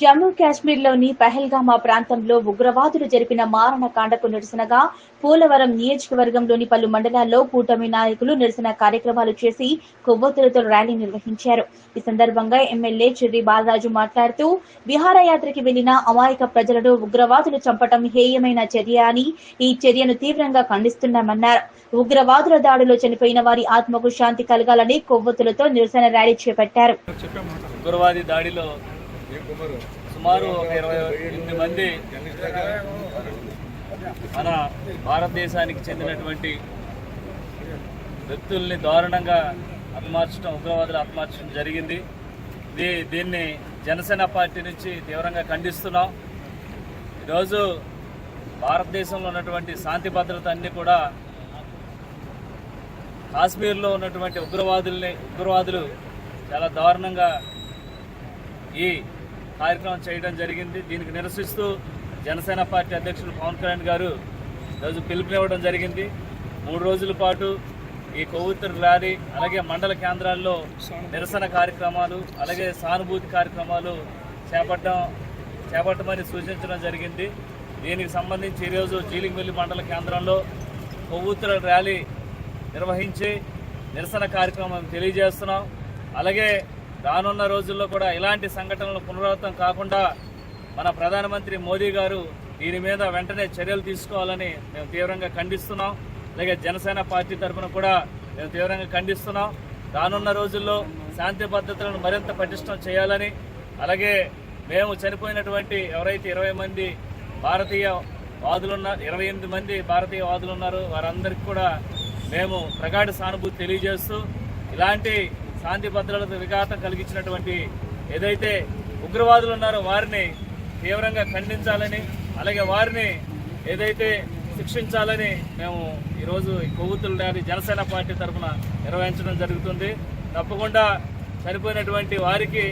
జమ్మూ కాశ్మీర్లోని పహల్గామా ప్రాంతంలో ఉగ్రవాదులు జరిపిన మారణకాండకు నిరసనగా పోలవరం నియోజకవర్గంలోని పలు మండలాల్లో కూటమి నాయకులు నిరసన కార్యక్రమాలు చేసి కొవ్వొత్తులతో ర్యాలీ నిర్వహించారు. ఈ సందర్భంగా ఎమ్మెల్యే చెర్రి బాలరాజు మాట్లాడుతూ విహారయాత్రకి వెళ్ళిన అమాయక ప్రజలను ఉగ్రవాదులు చంపటం హేయమైన చర్య అని ఈ చర్యను తీవ్రంగా ఖండిస్తున్నామన్నారు. ఉగ్రవాదుల దాడిలో చనిపోయిన వారి ఆత్మకు శాంతి కలగాలని కొవ్వొత్తులతో నిరసన ర్యాలీ చేపట్టారు. ఉగ్రవాది దాడిలో సుమారు ఒక ఇరవై ఎనిమిది మంది మన భారతదేశానికి చెందినటువంటి వ్యక్తుల్ని దారుణంగా హతమార్చడం ఉగ్రవాదులు హతమార్చడం జరిగింది. దీ దీన్ని జనసేన పార్టీ నుంచి తీవ్రంగా ఖండిస్తున్నాం. ఈరోజు భారతదేశంలో ఉన్నటువంటి శాంతి భద్రత అన్నీ కూడా కాశ్మీర్లో ఉన్నటువంటి ఉగ్రవాదుల్ని ఉగ్రవాదులు చాలా దారుణంగా ఈ కార్యక్రమం చేయడం జరిగింది. దీనికి నిరసిస్తూ జనసేన పార్టీ అధ్యక్షుడు పవన్ కళ్యాణ్ గారు రోజు పిలుపునివ్వడం జరిగింది. మూడు రోజుల పాటు ఈ కొవ్వొత్తురు ర్యాలీ అలాగే మండల కేంద్రాల్లో నిరసన కార్యక్రమాలు అలాగే సానుభూతి కార్యక్రమాలు చేపట్టడం చేపట్టమని సూచించడం జరిగింది. దీనికి సంబంధించి ఈరోజు జీలింగవెల్లి మండల కేంద్రంలో కొవ్వొత్తుల ర్యాలీ నిర్వహించి నిరసన కార్యక్రమం తెలియజేస్తున్నాం. అలాగే రానున్న రోజుల్లో కూడా ఇలాంటి సంఘటనలు పునరావృతం కాకుండా మన ప్రధానమంత్రి మోదీ గారు దీని మీద వెంటనే చర్యలు తీసుకోవాలని మేము తీవ్రంగా ఖండిస్తున్నాం. అలాగే జనసేన పార్టీ తరఫున కూడా మేము తీవ్రంగా ఖండిస్తున్నాం. రానున్న రోజుల్లో శాంతి భద్రతలను మరింత పటిష్టం చేయాలని అలాగే మేము చనిపోయినటువంటి ఎవరైతే ఇరవై మంది భారతీయ వాదులున్నారు ఇరవై ఎనిమిది మంది భారతీయ వాదులు ఉన్నారు వారందరికీ కూడా మేము ప్రగాఢ సానుభూతి తెలియజేస్తూ ఇలాంటి శాంతి భద్రతలకు విఘాతం కలిగించినటువంటి ఏదైతే ఉగ్రవాదులు ఉన్నారో వారిని తీవ్రంగా ఖండించాలని అలాగే వారిని ఏదైతే శిక్షించాలని మేము ఈరోజు ఈ కొవ్వొత్తుల ర్యాలీ జనసేన పార్టీ తరఫున నిర్వహించడం జరుగుతుంది. తప్పకుండా చనిపోయినటువంటి వారికి